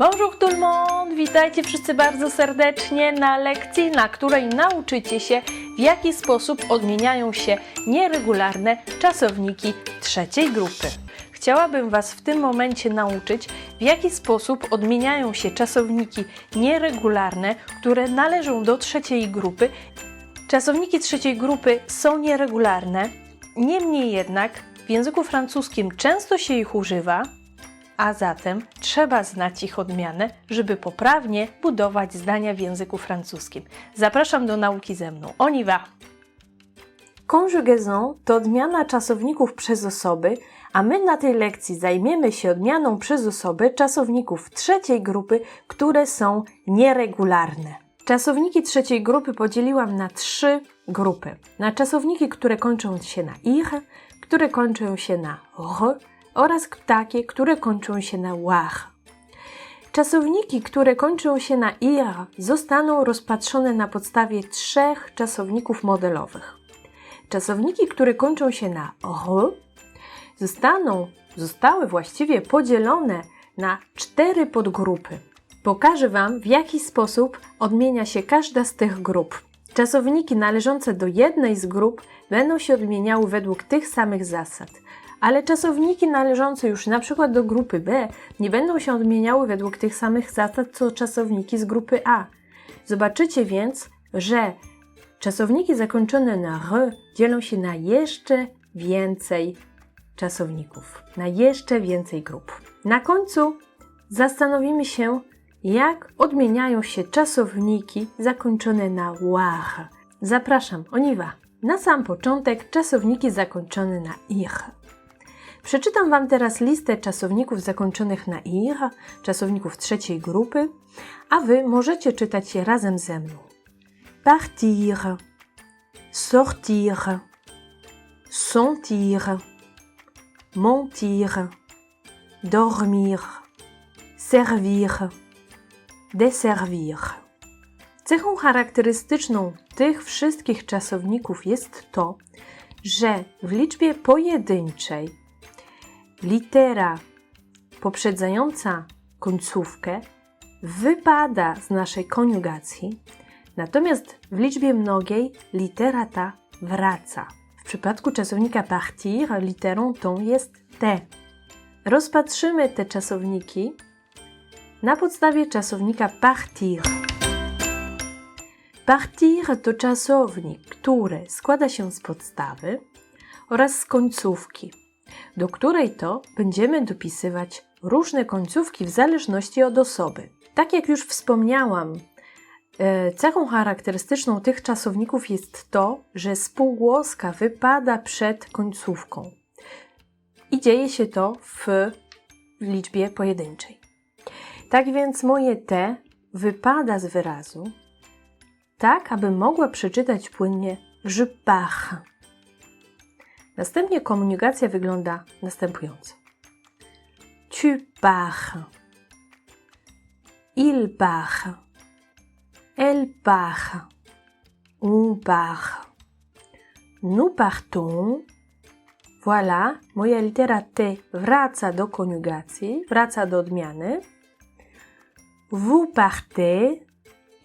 Bonjour tout le monde! Witajcie wszyscy bardzo serdecznie na lekcji, na której nauczycie się, w jaki sposób odmieniają się nieregularne czasowniki trzeciej grupy. Chciałabym Was w tym momencie nauczyć, w jaki sposób odmieniają się czasowniki nieregularne, które należą do trzeciej grupy. Czasowniki trzeciej grupy są nieregularne, niemniej jednak w języku francuskim często się ich używa, a zatem trzeba znać ich odmianę, żeby poprawnie budować zdania w języku francuskim. Zapraszam do nauki ze mną. On y va! Conjugaison to odmiana czasowników przez osoby, a my na tej lekcji zajmiemy się odmianą przez osoby czasowników trzeciej grupy, które są nieregularne. Czasowniki trzeciej grupy podzieliłam na trzy grupy. Na czasowniki, które kończą się na ich, które kończą się na r oraz takie, które kończą się na łach. Czasowniki, które kończą się na ir, zostaną rozpatrzone na podstawie trzech czasowników modelowych. Czasowniki, które kończą się na r, zostaną, zostały właściwie podzielone na cztery podgrupy. Pokażę Wam, w jaki sposób odmienia się każda z tych grup. Czasowniki należące do jednej z grup będą się odmieniały według tych samych zasad, ale czasowniki należące już na przykład do grupy B nie będą się odmieniały według tych samych zasad co czasowniki z grupy A. Zobaczycie więc, że czasowniki zakończone na r dzielą się na jeszcze więcej czasowników, na jeszcze więcej grup. Na końcu zastanowimy się, jak odmieniają się czasowniki zakończone na łach. Zapraszam, oniwa. Na sam początek czasowniki zakończone na ich. Przeczytam Wam teraz listę czasowników zakończonych na ich, czasowników trzeciej grupy, a Wy możecie czytać je razem ze mną. Partir, sortir, sentir, mentir, dormir, servir, desservir. Cechą charakterystyczną tych wszystkich czasowników jest to, że w liczbie pojedynczej litera poprzedzająca końcówkę wypada z naszej koniugacji, natomiast w liczbie mnogiej litera ta wraca. W przypadku czasownika partir literą tą jest T. Rozpatrzymy te czasowniki na podstawie czasownika partir. Partir to czasownik, który składa się z podstawy oraz z końcówki, do której to będziemy dopisywać różne końcówki w zależności od osoby. Tak jak już wspomniałam, e, cechą charakterystyczną tych czasowników jest to, że spółgłoska wypada przed końcówką. I dzieje się to w liczbie pojedynczej. Tak więc moje T wypada z wyrazu, tak aby mogła przeczytać płynnie je. Następnie komunikacja wygląda następująco. Tu pars. Il part. Elle part. On part. Nous partons. Voilà, moja litera T wraca do koniugacji, wraca do odmiany. Vous partez.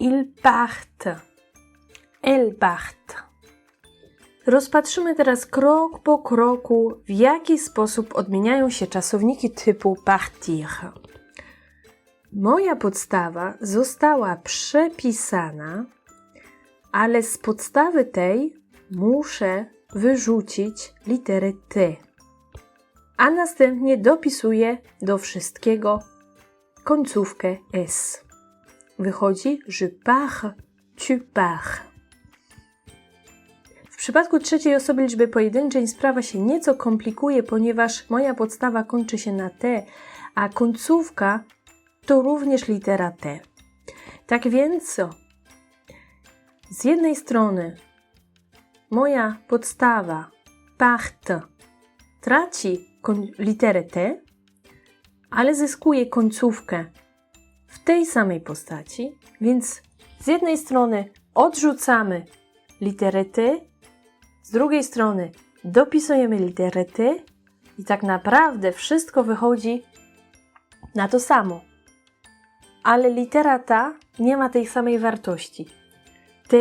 Ils partent. Elles partent. Rozpatrzymy teraz krok po kroku, w jaki sposób odmieniają się czasowniki typu partir. Moja podstawa została przepisana, ale z podstawy tej muszę wyrzucić literę T, a następnie dopisuję do wszystkiego końcówkę S. Wychodzi je pars, tu pars. W przypadku trzeciej osoby liczby pojedynczej sprawa się nieco komplikuje, ponieważ moja podstawa kończy się na T, a końcówka to również litera T. Tak więc co? Z jednej strony moja podstawa part traci literę T, ale zyskuje końcówkę w tej samej postaci, więc z jednej strony odrzucamy literę T, z drugiej strony dopisujemy literę T i tak naprawdę wszystko wychodzi na to samo. ale litera ta nie ma tej samej wartości. T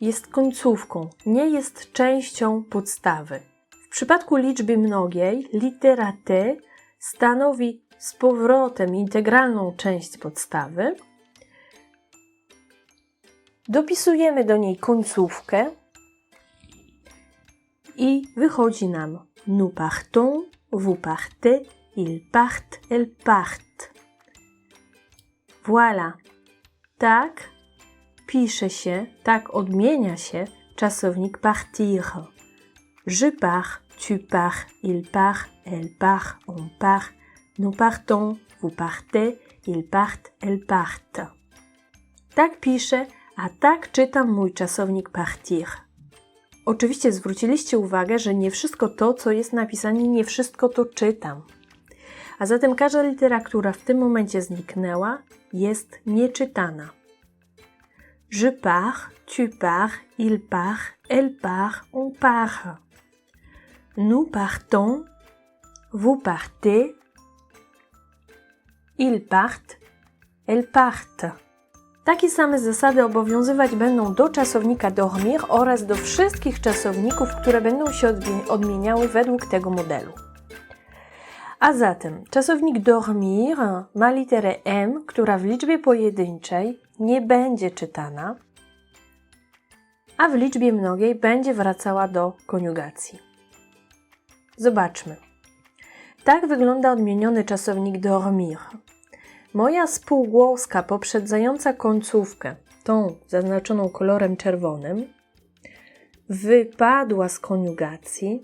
jest końcówką, nie jest częścią podstawy. W przypadku liczby mnogiej litera T stanowi z powrotem integralną część podstawy. Dopisujemy do niej końcówkę i wychodzi nam nous partons, vous partez, ils partent, elles partent. Voilà. Tak pisze się, tak odmienia się czasownik partir. Je pars, tu pars, il part, elle part, on part, nous partons, vous partez, ils partent, elles partent. Tak piszę, a tak czytam mój czasownik partir. Oczywiście zwróciliście uwagę, że nie wszystko to, co jest napisane, nie wszystko to czytam. A zatem każda litera, która w tym momencie zniknęła, jest nieczytana. Je pars, tu pars, il part, elle part, on part. Nous partons, vous partez, ils partent, elles partent. Takie same zasady obowiązywać będą do czasownika dormir oraz do wszystkich czasowników, które będą się odmi- odmieniały według tego modelu. A zatem czasownik dormir ma literę M, która w liczbie pojedynczej nie będzie czytana, a w liczbie mnogiej będzie wracała do koniugacji. Zobaczmy. Tak wygląda odmieniony czasownik dormir. Moja spółgłoska poprzedzająca końcówkę, tą zaznaczoną kolorem czerwonym, wypadła z koniugacji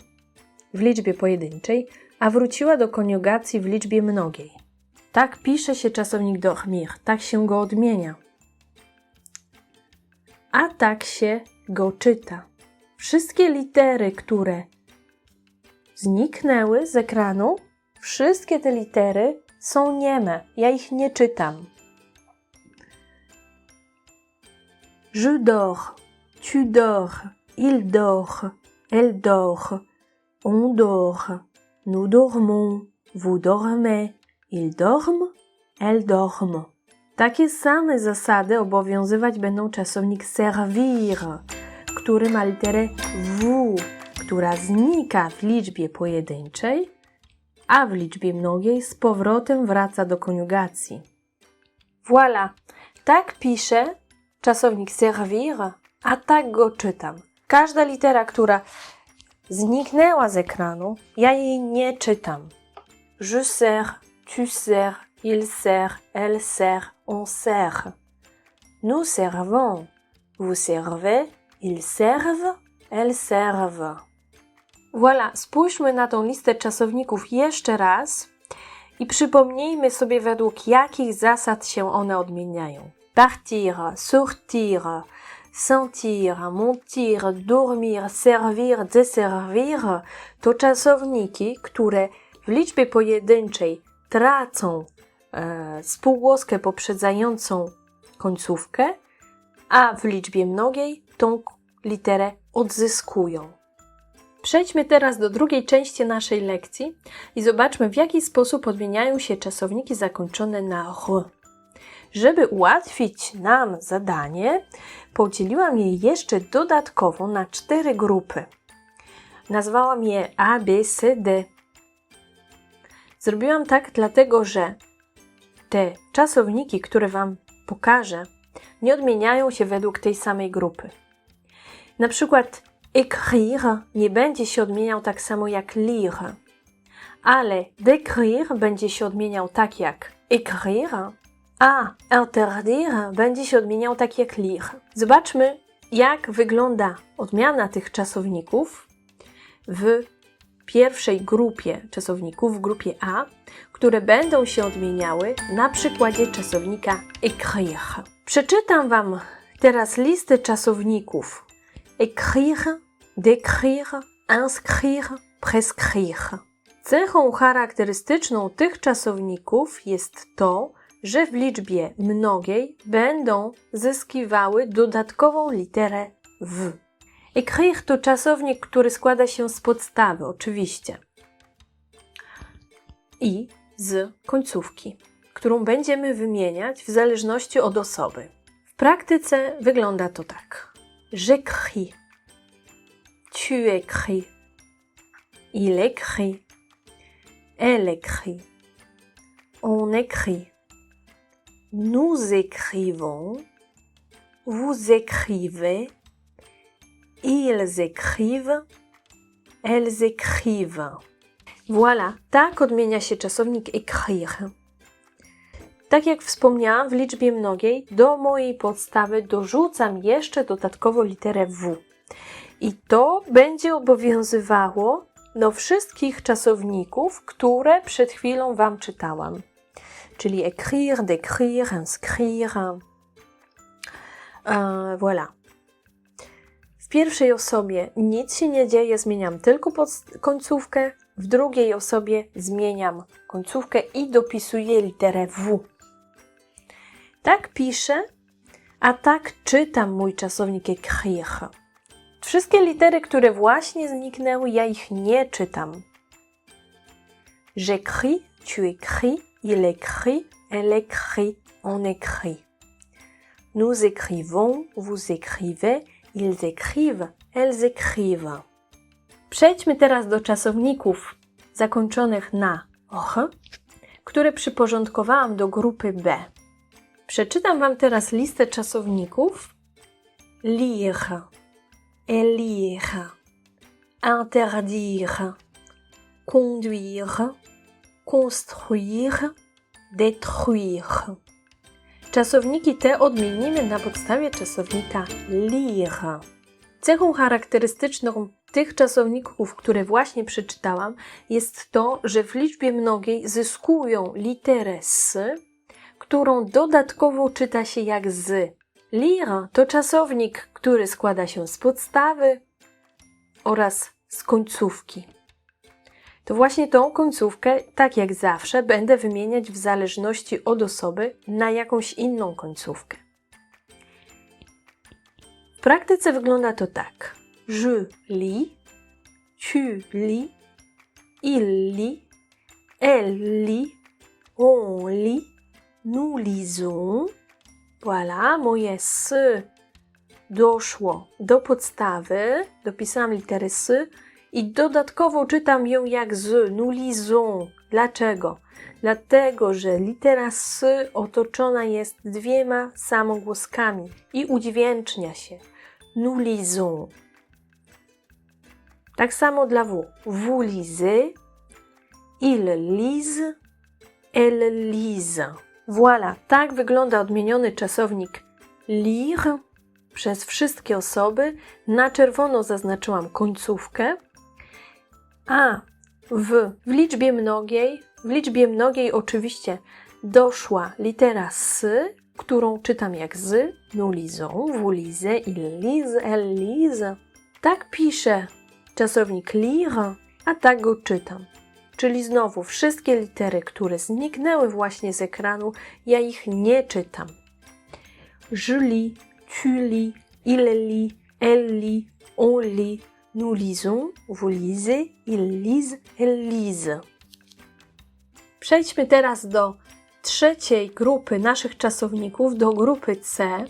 w liczbie pojedynczej, a wróciła do koniugacji w liczbie mnogiej. Tak pisze się czasownik dormir, tak się go odmienia. A tak się go czyta. Wszystkie litery, które zniknęły z ekranu, wszystkie te litery są nieme. Ja ich nie czytam. Je dors, tu dors, il dort, elle dort, on dort, nous dormons, vous dormez, ils dorment, elles dorment. Takie same zasady obowiązywać będą czasownik servir, który ma literę W, która znika w liczbie pojedynczej, a w liczbie mnogiej z powrotem wraca do koniugacji. Voilà, tak pisze czasownik servir, a tak go czytam. Każda litera, która zniknęła z ekranu, ja jej nie czytam. Je sers, tu sers, il sert, elle sert, on sert. Nous servons, vous servez, ils servent, elles servent. Voilà, spójrzmy na tą listę czasowników jeszcze raz i przypomnijmy sobie, według jakich zasad się one odmieniają. Partir, sortir, sentir, montir, dormir, servir, desservir to czasowniki, które w liczbie pojedynczej tracą e, spółgłoskę poprzedzającą końcówkę, a w liczbie mnogiej tą literę odzyskują. Przejdźmy teraz do drugiej części naszej lekcji i zobaczmy, w jaki sposób odmieniają się czasowniki zakończone na r. Żeby ułatwić nam zadanie, podzieliłam je jeszcze dodatkowo na cztery grupy. Nazwałam je A, B, C, D. Zrobiłam tak dlatego, że te czasowniki, które Wam pokażę, nie odmieniają się według tej samej grupy. Na przykład écrire nie będzie się odmieniał tak samo jak lire, ale décrire będzie się odmieniał tak jak écrire, a interdire będzie się odmieniał tak jak lire. Zobaczmy, jak wygląda odmiana tych czasowników w pierwszej grupie czasowników, w grupie A, które będą się odmieniały na przykładzie czasownika écrire. Przeczytam Wam teraz listę czasowników écrire, décrire, inscrire, prescrire. Cechą charakterystyczną tych czasowników jest to, że w liczbie mnogiej będą zyskiwały dodatkową literę w. Écrire to czasownik, który składa się z podstawy, oczywiście, i z końcówki, którą będziemy wymieniać w zależności od osoby. W praktyce wygląda to tak. J'écris. Tu écris. Il écrit. Elle écrit. On écrit. Nous écrivons. Vous écrivez. Ils écrivent. Elles écrivent. Voilà, tak odmienia się czasownik écrire. Tak jak wspomniałam, w liczbie mnogiej do mojej podstawy dorzucam jeszcze dodatkowo literę W. I to będzie obowiązywało do wszystkich czasowników, które przed chwilą Wam czytałam. Czyli écrire, décrire, inscrire. Euh, voilà. W pierwszej osobie nic się nie dzieje, zmieniam tylko końcówkę. W drugiej osobie zmieniam końcówkę i dopisuję literę W. Tak piszę, a tak czytam mój czasownik écrire. Wszystkie litery, które właśnie zniknęły, ja ich nie czytam. J'écris, tu écris, il écrit, elle écrit, on écrit. Nous écrivons, vous écrivez, ils écrivent, elles écrivent. Przejdźmy teraz do czasowników zakończonych na och, które przyporządkowałam do grupy B. Przeczytam Wam teraz listę czasowników. Lire, élire, interdire, conduire, construire, détruire. Czasowniki te odmienimy na podstawie czasownika lire. Cechą charakterystyczną tych czasowników, które właśnie przeczytałam, jest to, że w liczbie mnogiej zyskują literę s, którą dodatkowo czyta się jak z. Lire to czasownik, który składa się z podstawy oraz z końcówki. To właśnie tą końcówkę, tak jak zawsze, będę wymieniać w zależności od osoby na jakąś inną końcówkę. W praktyce wygląda to tak. Je lis, tu lis, il lit, elle lit, on lit, nous lisons. Voilà, moje s doszło do podstawy, dopisałam literę s i dodatkowo czytam ją jak z, nous. Dlaczego? Dlatego, że litera s otoczona jest dwiema samogłoskami i udźwięcznia się. Nous. Tak samo dla W. Vous lisez, ils lisent, elles lisent. Voilà, tak wygląda odmieniony czasownik lire przez wszystkie osoby. Na czerwono zaznaczyłam końcówkę, a w, w liczbie mnogiej, w liczbie mnogiej oczywiście doszła litera s, którą czytam jak z. Nous lisons, vous lisez, ils lisent, elles lisent. Tak piszę czasownik lire, a tak go czytam. Czyli znowu wszystkie litery, które zniknęły właśnie z ekranu, ja ich nie czytam. Je lis, tu lis, il lit, elle lit, on lit, nous lisons, vous lisez. Przejdźmy teraz do trzeciej grupy naszych czasowników, do grupy C,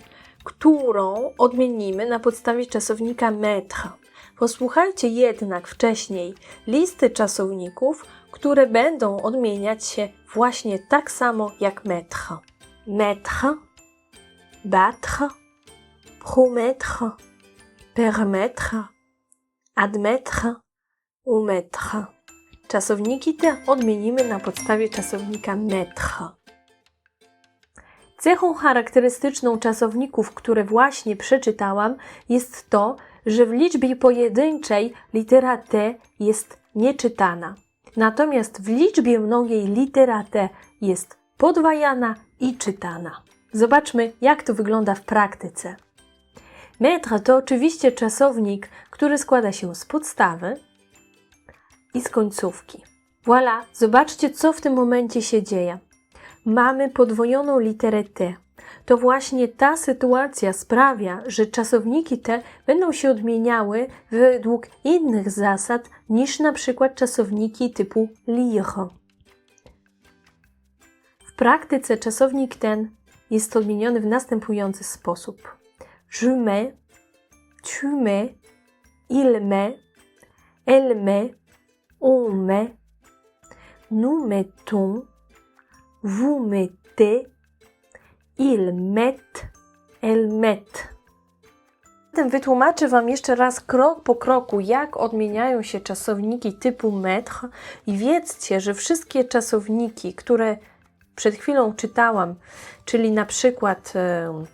którą odmienimy na podstawie czasownika mettre. Posłuchajcie jednak wcześniej listy czasowników, które będą odmieniać się właśnie tak samo jak mettre. Mettre, battre, promettre, permettre, admettre, omettre. Czasowniki te odmienimy na podstawie czasownika mettre. Cechą charakterystyczną czasowników, które właśnie przeczytałam, jest to, że w liczbie pojedynczej litera T jest nieczytana. Natomiast w liczbie mnogiej litera T jest podwajana i czytana. Zobaczmy, jak to wygląda w praktyce. Metr to oczywiście czasownik, który składa się z podstawy i z końcówki. Voilà, zobaczcie, co w tym momencie się dzieje. Mamy podwojoną literę T. To właśnie ta sytuacja sprawia, że czasowniki te będą się odmieniały według innych zasad niż na przykład czasowniki typu lire. W praktyce czasownik ten jest odmieniony w następujący sposób. Je mets, tu mets, il met, elle nous mettons, vous mettez, ils mettent, elles mettent. Zatem wytłumaczę Wam jeszcze raz krok po kroku, jak odmieniają się czasowniki typu metr i wiedzcie, że wszystkie czasowniki, które przed chwilą czytałam, czyli na przykład e,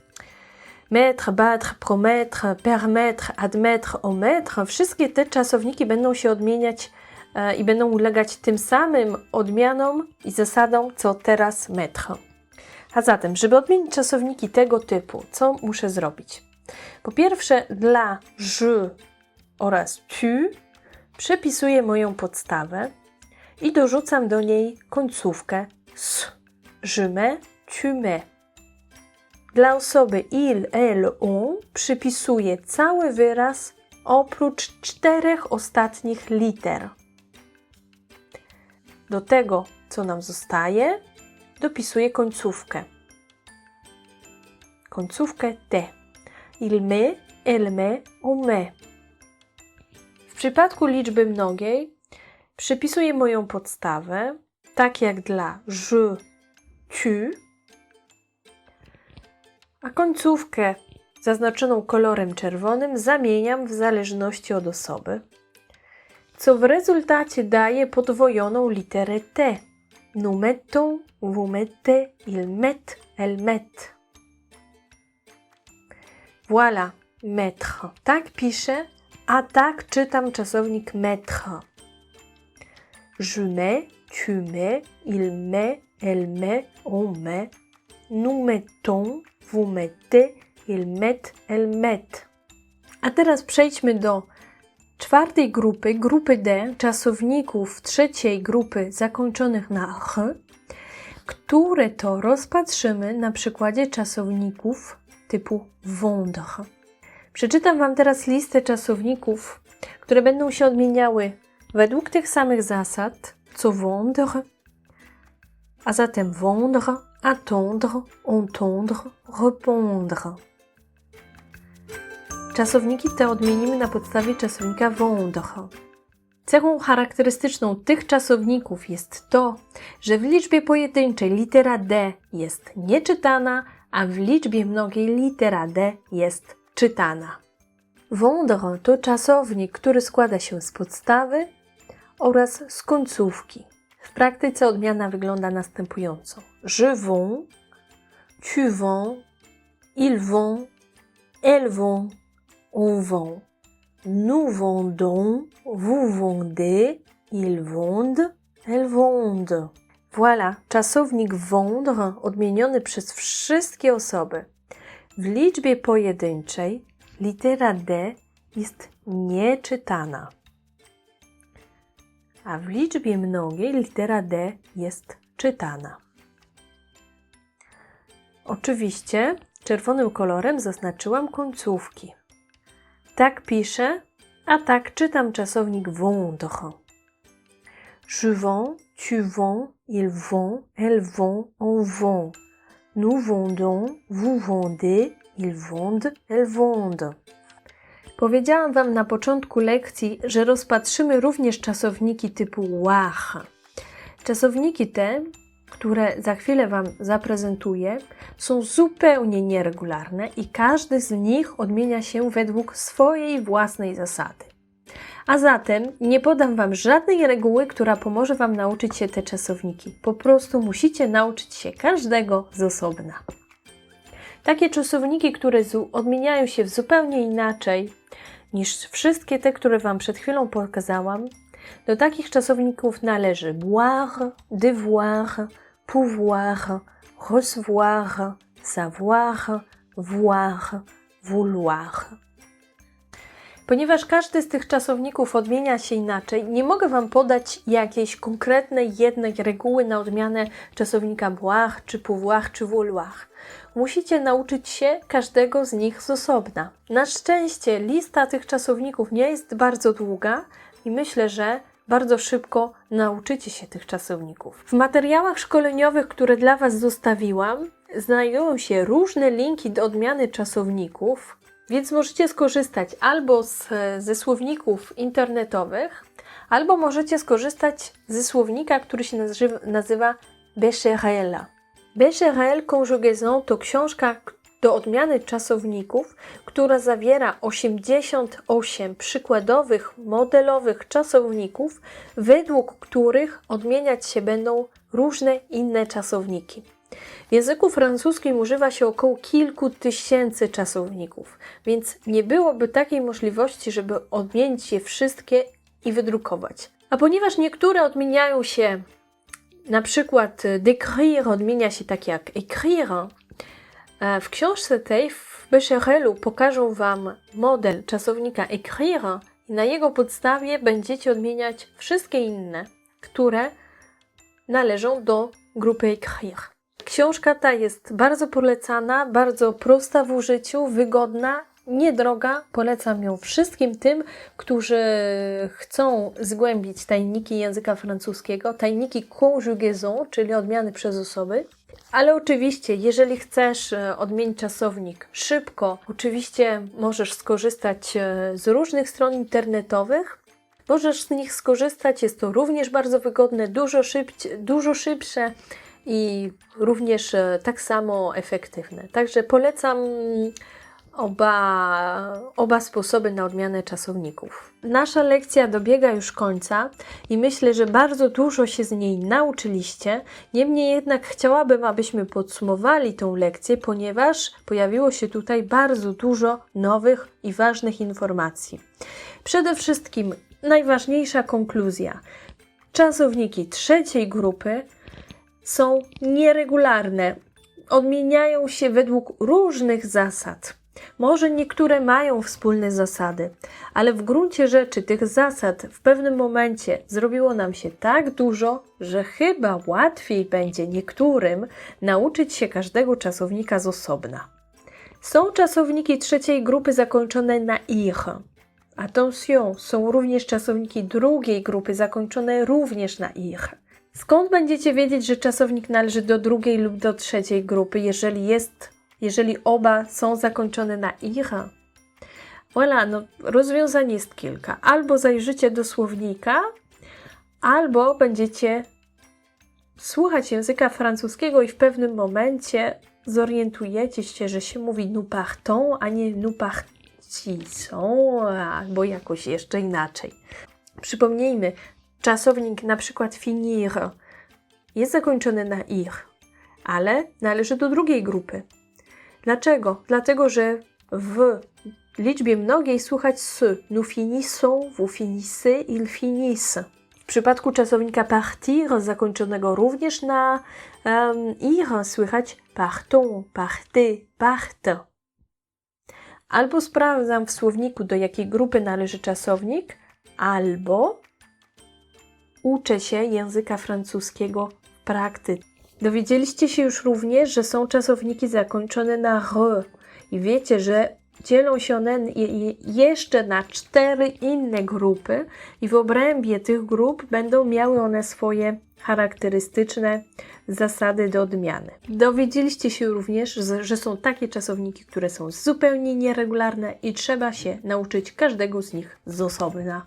metr, battre, promettre, permettre, admettre, omettre, wszystkie te czasowniki będą się odmieniać e, i będą ulegać tym samym odmianom i zasadom, co teraz metr. A zatem, żeby odmienić czasowniki tego typu, co muszę zrobić? Po pierwsze, dla je oraz tu przepisuję moją podstawę i dorzucam do niej końcówkę s. Je mets, tu mets. Dla osoby il, elle, on przypisuję cały wyraz oprócz czterech ostatnich liter. Do tego, co nam zostaje, dopisuję końcówkę. Końcówkę T. Il met, elle met, on met. W przypadku liczby mnogiej przypisuję moją podstawę, tak jak dla je, tu, a końcówkę zaznaczoną kolorem czerwonym zamieniam w zależności od osoby, co w rezultacie daje podwojoną literę T. Nous mettons, vous mettez, ils mettent, elles mettent. Voilà, mettre. Tak piszę, a tak czytam czasownik mettre. Je mets, tu mets, il met, elle met, on met. Nous mettons, vous mettez, ils mettent, elles mettent. A teraz przejdźmy do czwartej grupy, grupy D, czasowników trzeciej grupy zakończonych na ch, które to rozpatrzymy na przykładzie czasowników typu vendre. Przeczytam Wam teraz listę czasowników, które będą się odmieniały według tych samych zasad, co vendre, a zatem vendre, attendre, entendre, répondre. Czasowniki te odmienimy na podstawie czasownika vendre. Cechą charakterystyczną tych czasowników jest to, że w liczbie pojedynczej litera D jest nieczytana, a w liczbie mnogiej litera D jest czytana. Vendre to czasownik, który składa się z podstawy oraz z końcówki. W praktyce odmiana wygląda następująco. Je vends, tu vends, ils vendent, elles vendent, on vend. Nous vendons, vous vendez, ils vendent, elles vendent. Voilà, czasownik vendre odmieniony przez wszystkie osoby. W liczbie pojedynczej litera D jest nieczytana, a w liczbie mnogiej litera D jest czytana. Oczywiście czerwonym kolorem zaznaczyłam końcówki. Tak piszę, a tak czytam czasownik vendre. Je vends, tu vends, ils vendent, elles vendent, on vend. Nous vendons, vous vendez, ils vendent, elles vendent. Powiedziałam Wam na początku lekcji, że rozpatrzymy również czasowniki typu łach. Czasowniki te, które za chwilę Wam zaprezentuję, są zupełnie nieregularne i każdy z nich odmienia się według swojej własnej zasady. A zatem nie podam Wam żadnej reguły, która pomoże Wam nauczyć się te czasowniki. Po prostu musicie nauczyć się każdego z osobna. Takie czasowniki, które odmieniają się zupełnie inaczej niż wszystkie te, które Wam przed chwilą pokazałam, do takich czasowników należy boire, devoir, pouvoir, recevoir, savoir, voir, vouloir. Ponieważ każdy z tych czasowników odmienia się inaczej, nie mogę Wam podać jakiejś konkretnej jednej reguły na odmianę czasownika boire, czy pouvoir, czy vouloir. Musicie nauczyć się każdego z nich z osobna. Na szczęście lista tych czasowników nie jest bardzo długa i myślę, że bardzo szybko nauczycie się tych czasowników. W materiałach szkoleniowych, które dla Was zostawiłam, znajdują się różne linki do odmiany czasowników, więc możecie skorzystać albo z, ze słowników internetowych, albo możecie skorzystać ze słownika, który się nazywa, Becherela. Becherel Conjugaison to książka do odmiany czasowników, która zawiera 88 przykładowych, modelowych czasowników, według których odmieniać się będą różne inne czasowniki. W języku francuskim używa się około kilku tysięcy czasowników, więc nie byłoby takiej możliwości, żeby odmienić je wszystkie i wydrukować. A ponieważ niektóre odmieniają się, na przykład décrire odmienia się tak jak écrire, w książce tej w Becherelu pokażą Wam model czasownika écrire i na jego podstawie będziecie odmieniać wszystkie inne, które należą do grupy écrire. Książka ta jest bardzo polecana, bardzo prosta w użyciu, wygodna, niedroga. Polecam ją wszystkim tym, którzy chcą zgłębić tajniki języka francuskiego, tajniki conjugaison, czyli odmiany przez osoby. Ale oczywiście, jeżeli chcesz e, odmienić czasownik szybko, oczywiście możesz skorzystać e, z różnych stron internetowych. Możesz z nich skorzystać, jest to również bardzo wygodne, dużo, szybcie, dużo szybsze i również e, tak samo efektywne. Także polecam oba, oba sposoby na odmianę czasowników. Nasza lekcja dobiega już końca i myślę, że bardzo dużo się z niej nauczyliście. Niemniej jednak chciałabym, abyśmy podsumowali tą lekcję, ponieważ pojawiło się tutaj bardzo dużo nowych i ważnych informacji. Przede wszystkim najważniejsza konkluzja. Czasowniki trzeciej grupy są nieregularne, odmieniają się według różnych zasad. Może niektóre mają wspólne zasady, ale w gruncie rzeczy tych zasad w pewnym momencie zrobiło nam się tak dużo, że chyba łatwiej będzie niektórym nauczyć się każdego czasownika z osobna. Są czasowniki trzeciej grupy zakończone na ich. Attention, są również czasowniki drugiej grupy zakończone również na ich. Skąd będziecie wiedzieć, że czasownik należy do drugiej lub do trzeciej grupy, jeżeli jest, jeżeli oba są zakończone na ich? Voilà, no rozwiązań jest kilka. Albo zajrzycie do słownika, albo będziecie słuchać języka francuskiego i w pewnym momencie zorientujecie się, że się mówi nous partons, a nie nous partissons, albo jakoś jeszcze inaczej. Przypomnijmy, Czasownik na przykład finir jest zakończony na ich, ale należy do drugiej grupy. Dlaczego? Dlatego, że w liczbie mnogiej słuchać s. Nous finissons, vous finissez, il finissent. W przypadku czasownika partir, zakończonego również na um, ir, słychać partons, partez, parte. Albo sprawdzam w słowniku, do jakiej grupy należy czasownik, albo uczę się języka francuskiego w praktyce. Dowiedzieliście się już również, że są czasowniki zakończone na r i wiecie, że dzielą się one jeszcze na cztery inne grupy i w obrębie tych grup będą miały one swoje charakterystyczne zasady do odmiany. Dowiedzieliście się również, że są takie czasowniki, które są zupełnie nieregularne i trzeba się nauczyć każdego z nich z osobna.